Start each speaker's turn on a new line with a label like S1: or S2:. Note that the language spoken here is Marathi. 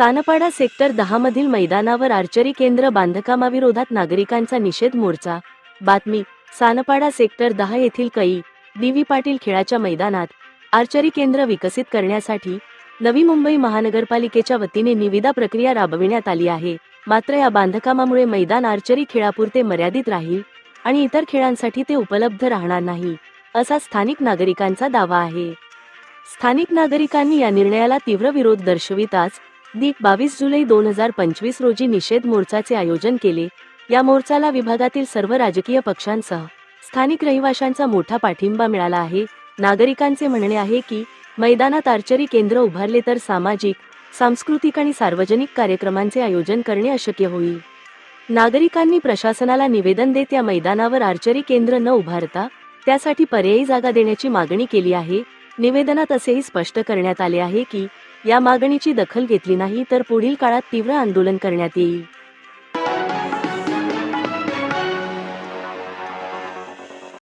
S1: सानपाडा सेक्टर दहा मधील मैदानावर आर्चरी केंद्र बांधकामाविरोधात नागरिकांचा निषेध मोर्चा. बातमी सानपाडा सेक्टर दहा येथील कई डी पाटील खेळाच्या मैदानात आर्चरी केंद्र विकसित करण्यासाठी नवी मुंबई महानगरपालिकेच्या वतीने निविदा प्रक्रिया राबविण्यात आली आहे. मात्र या बांधकामामुळे मैदान आर्चरी खेळापुरते मर्यादित राहील आणि इतर खेळांसाठी ते उपलब्ध राहणार नाही असा स्थानिक नागरिकांचा दावा आहे. स्थानिक नागरिकांनी या निर्णयाला तीव्र विरोध दर्शविताच दीप बावीस जुलै दोन हजार पंचवीस रोजी निषेध मोर्चाचे आयोजन केले. या मोर्चाला विभागातील सर्व राजकीय पक्षांसह स्थानिक रहिवाशांचा मोठा पाठिंबा मिळाला आहे. नागरिकांचे म्हणणे आहे की मैदानात आर्चरी केंद्र उभारले तर सामाजिक सांस्कृतिक आणि सार्वजनिक कार्यक्रमांचे आयोजन करणे अशक्य होईल. नागरिकांनी प्रशासनाला निवेदन देत या मैदानावर आर्चरी केंद्र न उभारता त्यासाठी पर्यायी जागा देण्याची मागणी केली आहे. निवेदनात असेही स्पष्ट करण्यात आले आहे की या मागणीची दखल घेतली नाही तर पुढील काळात तीव्र आंदोलन करण्यात येईल.